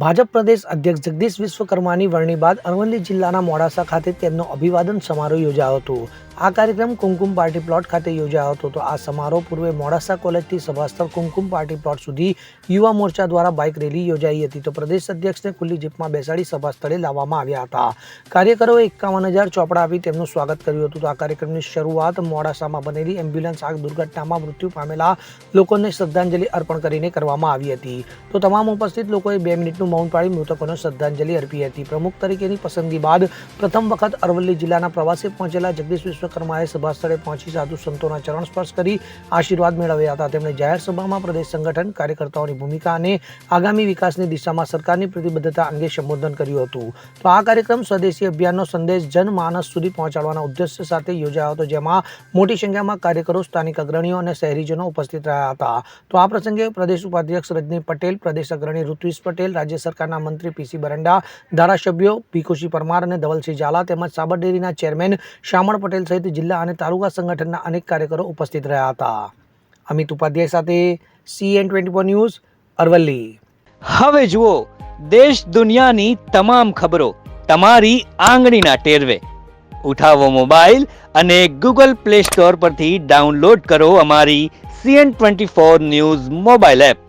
ભાજપ પ્રદેશ અધ્યક્ષ જગદીશ વિશ્વકર્માની વરણી બાદ અરવલ્લી જિલ્લાના મોડાસા ખાતે તેમનો અભિવાદન સમારોહ યોજાયો હતો. આ કાર્યક્રમ કુમકુમ પાર્ટી પ્લોટ ખાતે યોજાયો હતો. તો આ સમારોહ પૂર્વે મોડાસા કોલેજથી સભાસ્થળ કુમકુમ પાર્ટી પ્લોટ સુધી યુવા મોરચા દ્વારા બાઇક રેલી યોજાઈ હતી. તો પ્રદેશ અધ્યક્ષને ખુલ્લી જીપમાં બેસાડી સભા સ્થળે લાવવામાં આવ્યા હતા. કાર્યકરોએ એકાવન હજાર ચોપડા આપી તેમનું સ્વાગત કર્યું હતું. તો આ કાર્યક્રમની શરૂઆત મોડાસામાં બનેલી એમ્બ્યુલન્સ આગ દુર્ઘટનામાં મૃત્યુ પામેલા લોકોને શ્રદ્ધાંજલિ અર્પણ કરીને કરવામાં આવી હતી. તો તમામ ઉપસ્થિત લોકોએ બે મિનિટનું મૌન પાળી મૃતકોને શ્રદ્ધાંજલિ અર્પી હતી. પ્રમુખ તરીકેની પસંદગી બાદ પ્રથમ વખત અરવલ્લી જિલ્લાના પ્રવાસે પહોંચેલા જગદીશ વિશ્વકર્માએ સભા સ્થળે પહોંચી સાધુ સંતોના ચરણ સ્પર્શ કરી આશીર્વાદ મેળવ્યા હતા. તેમણે જાહેર સભામાં પ્રદેશ સંગઠન, કાર્યકર્તાઓની ભૂમિકા અને આગામી વિકાસની દિશામાં સરકારની પ્રતિબદ્ધતા અંગે સંબોધન કર્યું હતું. તો આ કાર્યક્રમ સ્વદેશી અભિયાનનો સંદેશ જનમાનસ સુધી પહોંચાડવાના ઉદ્દેશ્ય સાથે યોજાયો હતો, જેમાં મોટી સંખ્યામાં કાર્યકરો, સ્થાનિક અગ્રણીઓ અને શહેરીજનો ઉપસ્થિત રહ્યા હતા. તો આ પ્રસંગે પ્રદેશ ઉપાધ્યક્ષ રજની પટેલ, પ્રદેશ અગ્રણી ઋત્વિશ પટેલ, રાજ્ય સરકારના મંત્રી પીસી બરંડા, ધારાસભ્યો ભીખુશી પરમાર અને ધવલસિંહ ઝાલા તેમજ સાબરડેરીના ચેરમેન શામળ પટેલ સહિત જિલ્લા અને તાલુકા સંગઠનના અનેક કાર્યકરો ઉપસ્થિત રહ્યા હતા. અમિત ઉપાધ્યાય સાથે CN twenty four news, Aravalli. હવે જુઓ, દેશ દુનિયાની તમામ ખબરો તમારી આંગળીના ટેરવે. ઉઠાવો મોબાઈલ અને ગૂગલ પ્લે સ્ટોર પરથી ડાઉનલોડ કરો અમારી CN twenty four news mobile app.